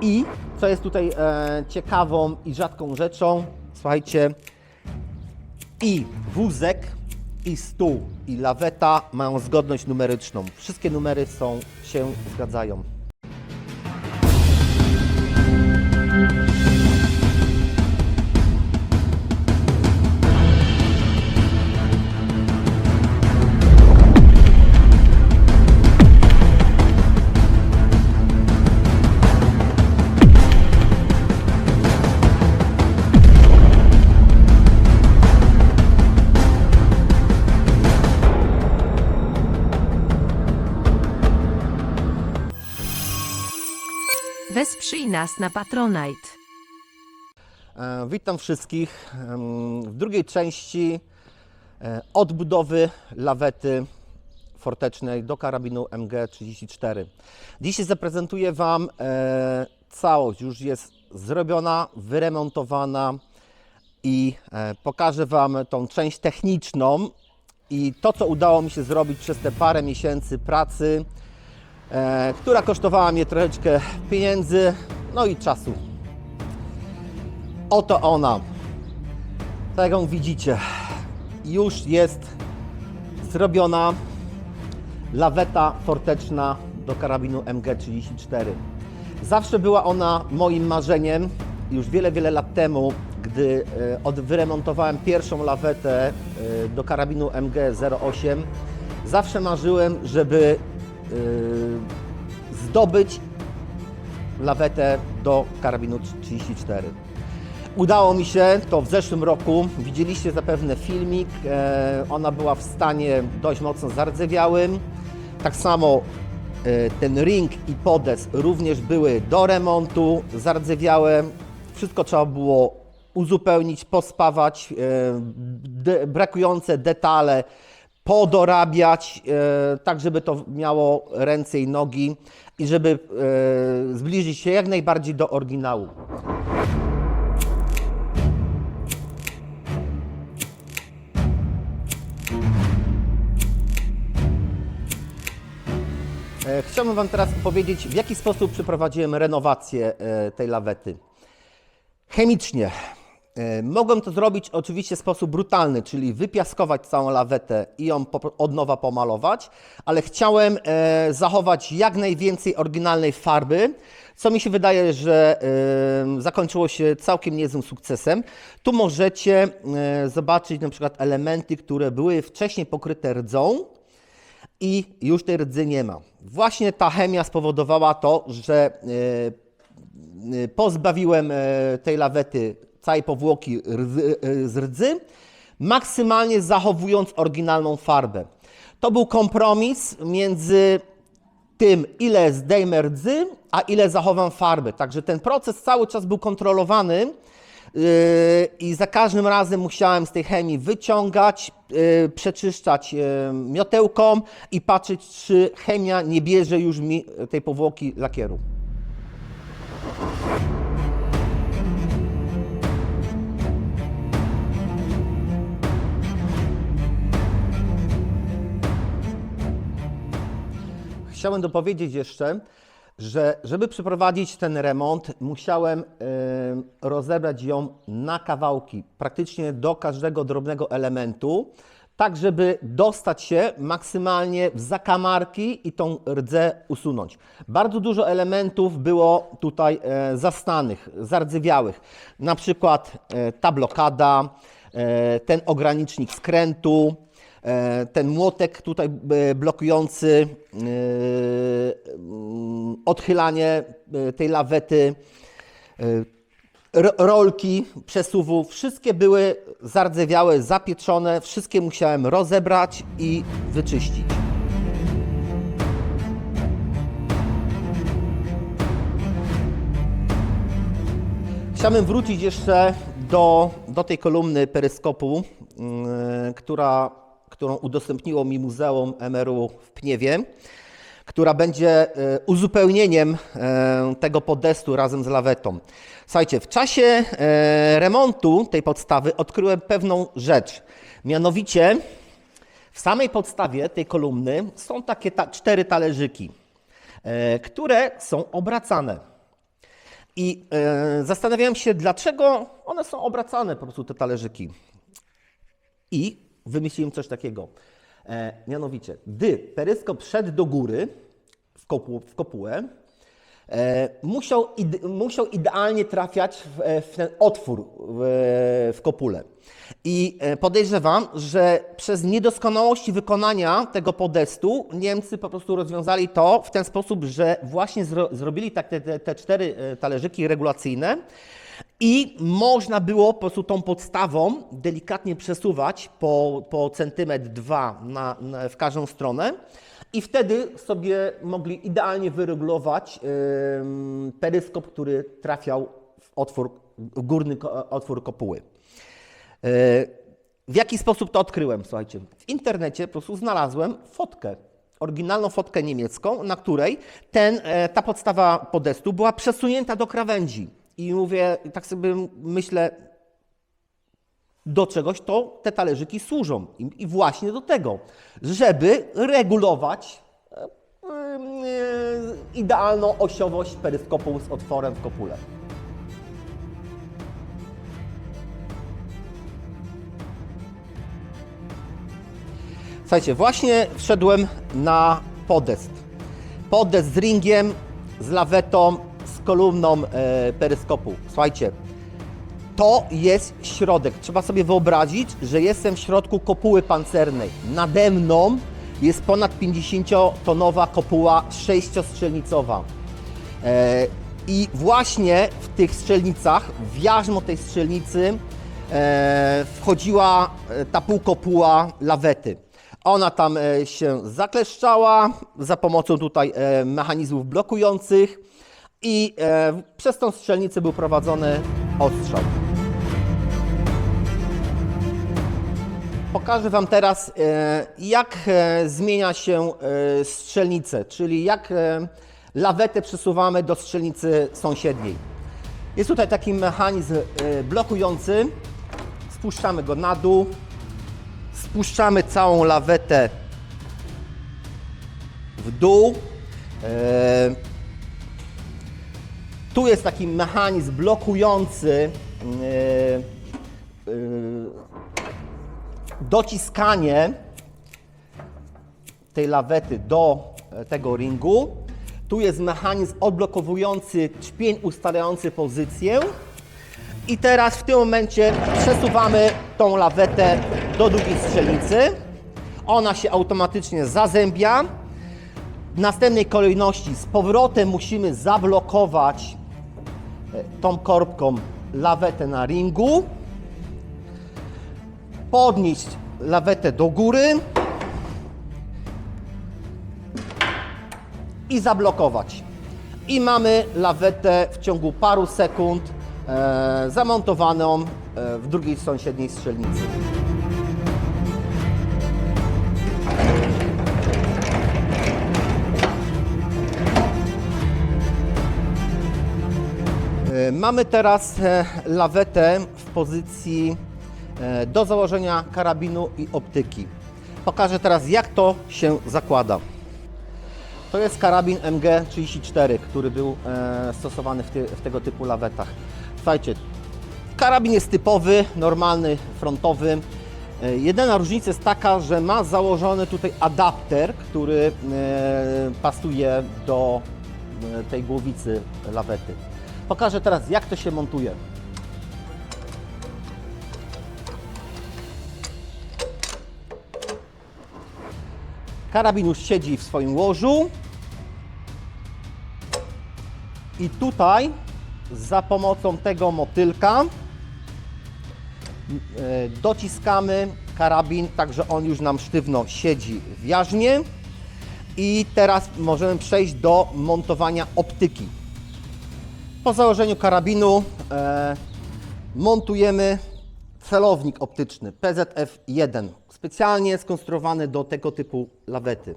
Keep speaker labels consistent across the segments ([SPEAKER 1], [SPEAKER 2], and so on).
[SPEAKER 1] I co jest tutaj e, ciekawą i rzadką rzeczą, słuchajcie, i wózek, i stół, i laweta mają zgodność numeryczną. Wszystkie numery są, się zgadzają.
[SPEAKER 2] Wesprzyj nas na Patronite.
[SPEAKER 1] E, Witam wszystkich w drugiej części e, odbudowy lawety fortecznej do karabinu MG34. Dzisiaj zaprezentuję Wam e, całość, już jest zrobiona, wyremontowana i pokażę Wam tą część techniczną i to, co udało mi się zrobić przez te parę miesięcy pracy, która kosztowała mnie troszeczkę pieniędzy, no i czasu. Oto ona. Tak jak widzicie, już jest zrobiona laweta forteczna do karabinu MG34. Zawsze była ona moim marzeniem. Już wiele, wiele lat temu, gdy e, wyremontowałem pierwszą lawetę e, do karabinu MG08, zawsze marzyłem, żeby e, zdobyć lawetę do karabinu 34. Udało mi się to w zeszłym roku. Widzieliście zapewne filmik. E, ona była w stanie dość mocno zardzewiałym. Tak samo e, ten ring i podes również były do remontu, zardzewiałe. Wszystko trzeba było uzupełnić, pospawać, e, de, brakujące detale podorabiać, e, tak żeby to miało ręce i nogi i żeby e, zbliżyć się jak najbardziej do oryginału. E, Chciałbym Wam teraz powiedzieć, w jaki sposób przeprowadziłem renowację tej lawety. Chemicznie. E, Mogłem to zrobić oczywiście w sposób brutalny, czyli wypiaskować całą lawetę i ją od nowa pomalować, ale chciałem e, zachować jak najwięcej oryginalnej farby, co mi się wydaje, że e, zakończyło się całkiem niezłym sukcesem. Tu możecie zobaczyć na przykład elementy, które były wcześniej pokryte rdzą, i już tej rdzy nie ma. Właśnie ta chemia spowodowała to, że pozbawiłem tej lawety całej powłoki z rdzy, maksymalnie zachowując oryginalną farbę. To był kompromis między tym, ile zdejmę rdzy, a ile zachowam farby. Także ten proces cały czas był kontrolowany yy, i za każdym razem musiałem z tej chemii wyciągać, yy, przeczyszczać yy, miotełką i patrzeć, czy chemia nie bierze już mi tej powłoki lakieru. Chciałem dopowiedzieć jeszcze, że żeby przeprowadzić ten remont, musiałem em, rozebrać ją na kawałki, praktycznie do każdego drobnego elementu, tak żeby dostać się maksymalnie w zakamarki i tą rdzę usunąć. Bardzo dużo elementów było tutaj e, zastanych, zardzewiałych, na przykład e, ta blokada, e, ten ogranicznik skrętu, E, ten młotek tutaj e, blokujący e, mm, odchylanie e, tej lawety, e, ro- rolki przesuwu, wszystkie były zardzewiałe, zapieczone, wszystkie musiałem rozebrać i wyczyścić. Chciałbym wrócić jeszcze do, do tej kolumny peryskopu, yy, która, którą udostępniło mi Muzeum MRU w Pniewie, która będzie yy, uzupełnieniem yy, tego podestu razem z lawetą. Słuchajcie, w czasie yy, remontu tej podstawy odkryłem pewną rzecz. Mianowicie w samej podstawie tej kolumny są takie ta, cztery talerzyki, które są obracane. I e, zastanawiałem się, dlaczego one są obracane, po prostu te talerzyki. I wymyśliłem coś takiego. E, mianowicie, gdy peryskop szedł do góry w, kopu, w kopułę, e, musiał, musiał idealnie trafiać w, e, w ten otwór w, w kopule. I e, podejrzewam, że przez niedoskonałości wykonania tego podestu Niemcy po prostu rozwiązali to w ten sposób, że właśnie zro, zrobili tak te, te, te cztery e, talerzyki regulacyjne, i można było po prostu tą podstawą delikatnie przesuwać po, po centymetr, dwa na, na, w każdą stronę. I wtedy sobie mogli idealnie wyregulować ym, peryskop, który trafiał w otwór, górny ko- otwór kopuły. Yy, W jaki sposób to odkryłem? Słuchajcie, w internecie po prostu znalazłem fotkę, oryginalną fotkę niemiecką, na której ten, e, ta podstawa podestu była przesunięta do krawędzi. I mówię, tak sobie myślę, do czegoś to te talerzyki służą. I, właśnie do tego, żeby regulować e, e, idealną osiowość peryskopu z otworem w kopule. Słuchajcie, właśnie wszedłem na podest. Podest z ringiem, z lawetą, kolumną e, peryskopu. Słuchajcie, to jest środek. Trzeba sobie wyobrazić, że jestem w środku kopuły pancernej. Nade mną jest ponad 50-tonowa kopuła sześciostrzelnicowa. E, I właśnie w tych strzelnicach, w jarzmo tej strzelnicy e, wchodziła e, ta półkopuła lawety. Ona tam e, się zakleszczała za pomocą tutaj e, mechanizmów blokujących i e, przez tą strzelnicę był prowadzony ostrzał. Pokażę Wam teraz, e, jak e, zmienia się e, strzelnicę, czyli jak e, lawetę przesuwamy do strzelnicy sąsiedniej. Jest tutaj taki mechanizm e, blokujący. Spuszczamy go na dół. Spuszczamy całą lawetę w dół. E, Tu jest taki mechanizm blokujący e, e, dociskanie tej lawety do e, tego ringu. Tu jest mechanizm odblokowujący czpień ustalający pozycję. I teraz w tym momencie przesuwamy tą lawetę do drugiej strzelnicy. Ona się automatycznie zazębia. W następnej kolejności z powrotem musimy zablokować tą korbką lawetę na ringu podnieść lawetę do góry i zablokować. I mamy lawetę w ciągu paru sekund e, zamontowaną e, w drugiej sąsiedniej strzelnicy. Mamy teraz e, lawetę w pozycji e, do założenia karabinu i optyki. Pokażę teraz, jak to się zakłada. To jest karabin MG34, który był e, stosowany w, ty, w tego typu lawetach. Słuchajcie, karabin jest typowy, normalny, frontowy. E, jedyna różnica jest taka, że ma założony tutaj adapter, który e, pasuje do e, tej głowicy lawety. Pokażę teraz, jak to się montuje. Karabin już siedzi w swoim łożu. I tutaj za pomocą tego motylka e, dociskamy karabin, tak że on już nam sztywno siedzi w jarzmie. I teraz możemy przejść do montowania optyki. Po założeniu karabinu e, montujemy celownik optyczny PZF-1, specjalnie skonstruowany do tego typu lawety.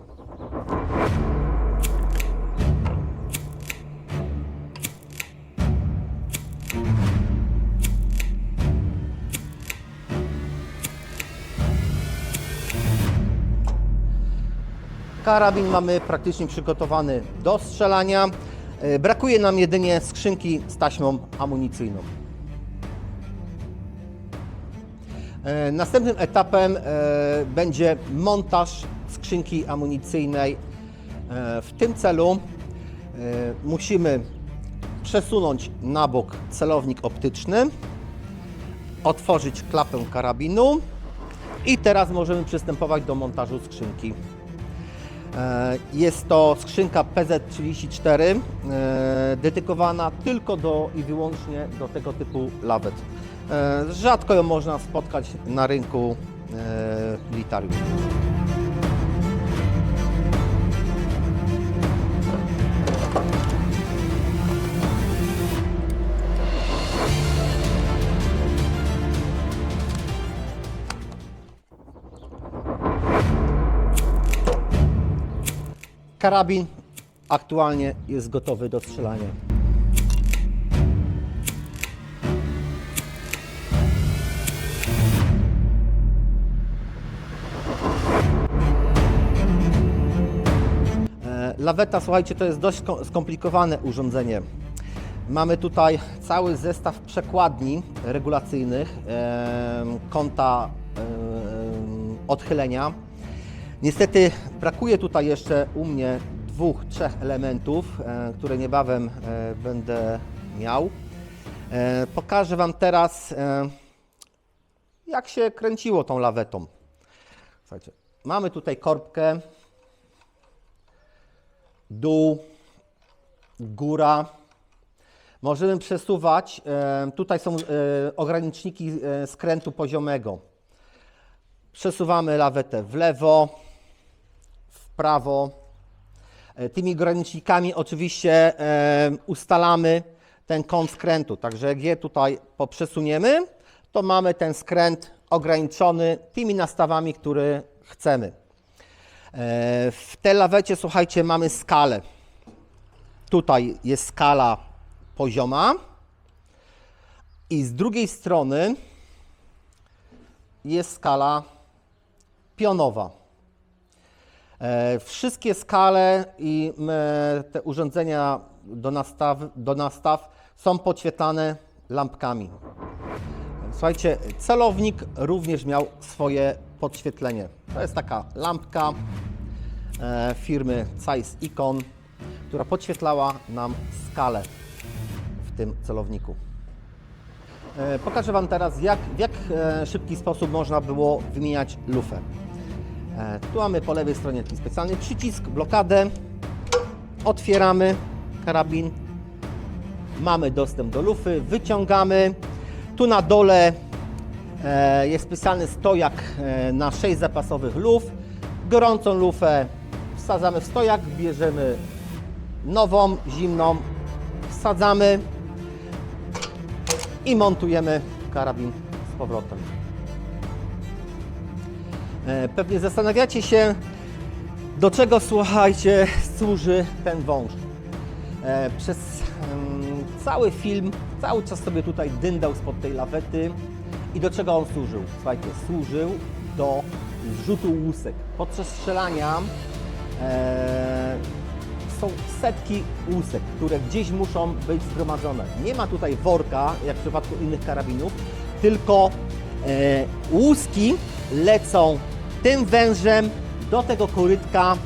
[SPEAKER 1] Karabin mamy praktycznie przygotowany do strzelania. E, Brakuje nam jedynie skrzynki z taśmą amunicyjną. E, Następnym etapem e, będzie montaż skrzynki amunicyjnej. W tym celu musimy przesunąć na bok celownik optyczny, otworzyć klapę karabinu i teraz możemy przystępować do montażu skrzynki. E, Jest to skrzynka PZ34, e, dedykowana tylko do i wyłącznie do tego typu lawet. E, Rzadko ją można spotkać na rynku e, Karabin aktualnie jest gotowy do strzelania. E, Laweta, słuchajcie, to jest dość sko- skomplikowane urządzenie. Mamy tutaj cały zestaw przekładni regulacyjnych, kąta odchylenia. Niestety brakuje tutaj jeszcze u mnie dwóch, trzech elementów, e, które niebawem e, będę miał. E, Pokażę Wam teraz, jak się kręciło tą lawetą. Słuchajcie, mamy tutaj korbkę, dół, góra. Możemy przesuwać, tutaj są ograniczniki skrętu poziomego. Przesuwamy lawetę w lewo, prawo. E, Tymi ogranicznikami oczywiście e, ustalamy ten kąt skrętu. Także jak je tutaj poprzesuniemy, to mamy ten skręt ograniczony tymi nastawami, które chcemy. E, W tej lawecie, słuchajcie, mamy skalę. Tutaj jest skala pozioma i z drugiej strony jest skala pionowa. E, Wszystkie skale i m, te urządzenia do nastaw, do nastaw są podświetlane lampkami. Słuchajcie, celownik również miał swoje podświetlenie. To jest taka lampka e, firmy Zeiss Icon, która podświetlała nam skalę w tym celowniku. E, Pokażę Wam teraz, jak, w jak e, szybki sposób można było wymieniać lufę. E, Tu mamy po lewej stronie taki specjalny przycisk, blokadę. Otwieramy karabin. Mamy dostęp do lufy, wyciągamy. Tu na dole e, jest specjalny stojak e, na 6 zapasowych luf. Gorącą lufę wsadzamy w stojak, bierzemy nową, zimną, wsadzamy i montujemy karabin z powrotem. E, Pewnie zastanawiacie się, do czego słuchajcie, służy ten wąż. E, Przez cały film, cały czas sobie tutaj dyndał spod tej lawety. I do czego on służył? Słuchajcie, służył do zrzutu łusek. Podczas strzelania e, są setki łusek, które gdzieś muszą być zgromadzone. Nie ma tutaj worka, jak w przypadku innych karabinów, tylko łuski lecą tym wężem do tego korytka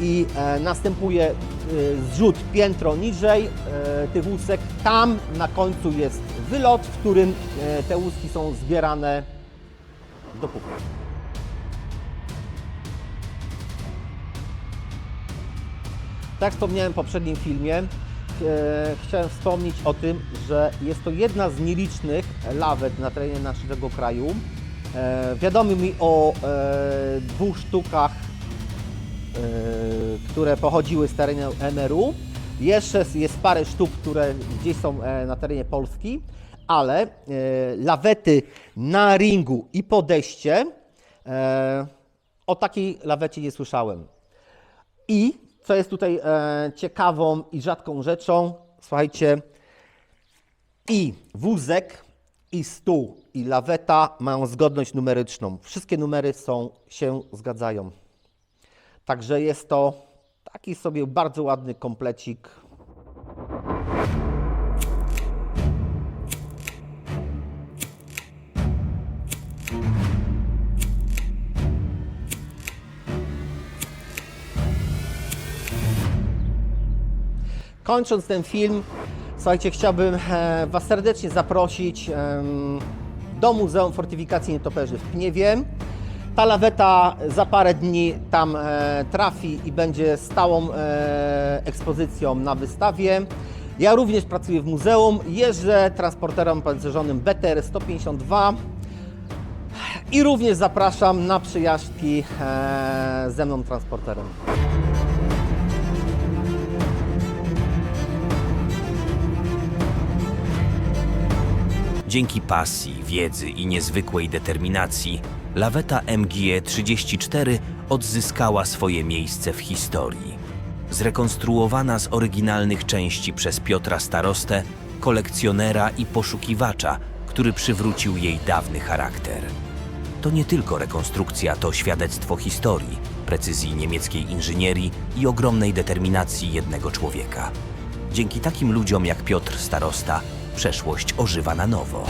[SPEAKER 1] i e, następuje e, zrzut piętro niżej e, tych łusek. Tam na końcu jest wylot, w którym e, te łuski są zbierane do puchu. Tak wspomniałem w poprzednim filmie, e, chciałem wspomnieć o tym, że jest to jedna z nielicznych lawet na terenie naszego kraju. E, wiadomo mi o e, dwóch sztukach, e, które pochodziły z terenu NRU. Jeszcze jest parę sztuk, które gdzieś są na terenie Polski, ale lawety na ringu i podejście o takiej lawecie nie słyszałem. I co jest tutaj ciekawą i rzadką rzeczą, słuchajcie, i wózek, i stół, i laweta mają zgodność numeryczną. Wszystkie numery są, się zgadzają. Także jest to taki sobie bardzo ładny komplecik. Kończąc ten film, słuchajcie, chciałbym e, Was serdecznie zaprosić do Muzeum Fortyfikacji Nietoperzy w Pniewie. Ta laweta za parę dni tam e, trafi i będzie stałą e, ekspozycją na wystawie. Ja również pracuję w muzeum, jeżdżę transporterem pancerzonym BTR 152 i również zapraszam na przejażdżki e, ze mną transporterem.
[SPEAKER 3] Dzięki pasji, wiedzy i niezwykłej determinacji, laweta MGE-34 odzyskała swoje miejsce w historii. Zrekonstruowana z oryginalnych części przez Piotra Starostę, kolekcjonera i poszukiwacza, który przywrócił jej dawny charakter. To nie tylko rekonstrukcja, to świadectwo historii, precyzji niemieckiej inżynierii i ogromnej determinacji jednego człowieka. Dzięki takim ludziom jak Piotr Starosta, przeszłość ożywa na nowo.